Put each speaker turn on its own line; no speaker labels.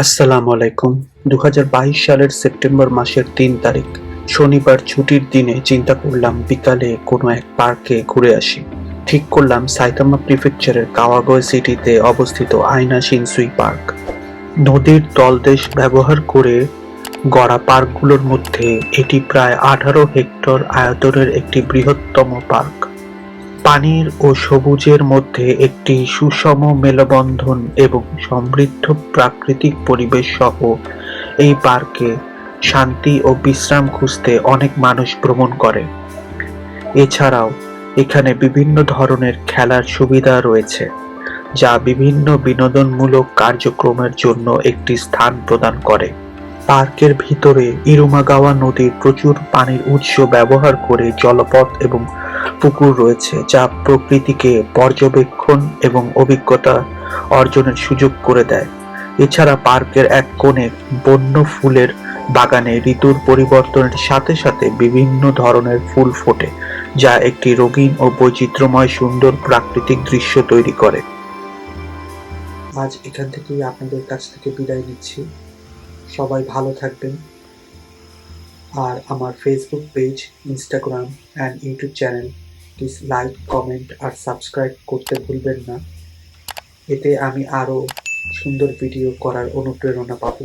আসসালামু আলাইকুম। দু হাজার বাইশ সালের সেপ্টেম্বর মাসের তিন তারিখ, শনিবার ছুটির দিনে চিন্তা করলাম বিকালে কোনো এক পার্কে ঘুরে আসি। ঠিক করলাম সাইতামা প্রিফেকচারের কাওয়াগয় সিটিতে অবস্থিত আয়না শিনসুই পার্ক। নদীর তলদেশ ব্যবহার করে গড়া পার্কগুলোর মধ্যে এটি প্রায় আঠারো হেক্টর আয়তনের একটি বৃহত্তম পার্ক। পানির ও সবুজের মধ্যে একটি সুষম মেলবন্ধন এবং সমৃদ্ধ প্রাকৃতিক পরিবেশ সহ এই পার্কে শান্তি ও বিশ্রাম খুঁজতে অনেক মানুষ ভ্রমণ করে। এছাড়াও এখানে বিভিন্ন ধরনের খেলার সুবিধা রয়েছে, যা বিভিন্ন বিনোদনমূলক কার্যক্রমের জন্য একটি স্থান প্রদান করে। পার্কের ভিতরে ইরুমাগাওয়া নদীর প্রচুর পানির উৎস ব্যবহার করে জলপথ এবং পুকুর রয়েছে যা প্রকৃতিকে পর্যবেক্ষণ এবং অভিজ্ঞতা অর্জনের সুযোগ করে দেয়। এছাড়া পার্কের এক কোণে বন্য ফুলের বাগানে ঋতুর পরিবর্তনের সাথে সাথে বিভিন্ন ধরনের ফুল ফোটে, যা একটি রঙিন ও বৈচিত্র্যময় সুন্দর প্রাকৃতিক দৃশ্য তৈরি করে। আজ এখান থেকেই আপনাদের কাছ থেকে বিদায় নিচ্ছি। সবাই ভালো থাকবেন। আর আমার Facebook page Instagram and YouTube channel please like comment R subscribe করতে ভুলবেন না। এতে আমি আরও সুন্দর ভিডিও করার অনুপ্রেরণা পাবো।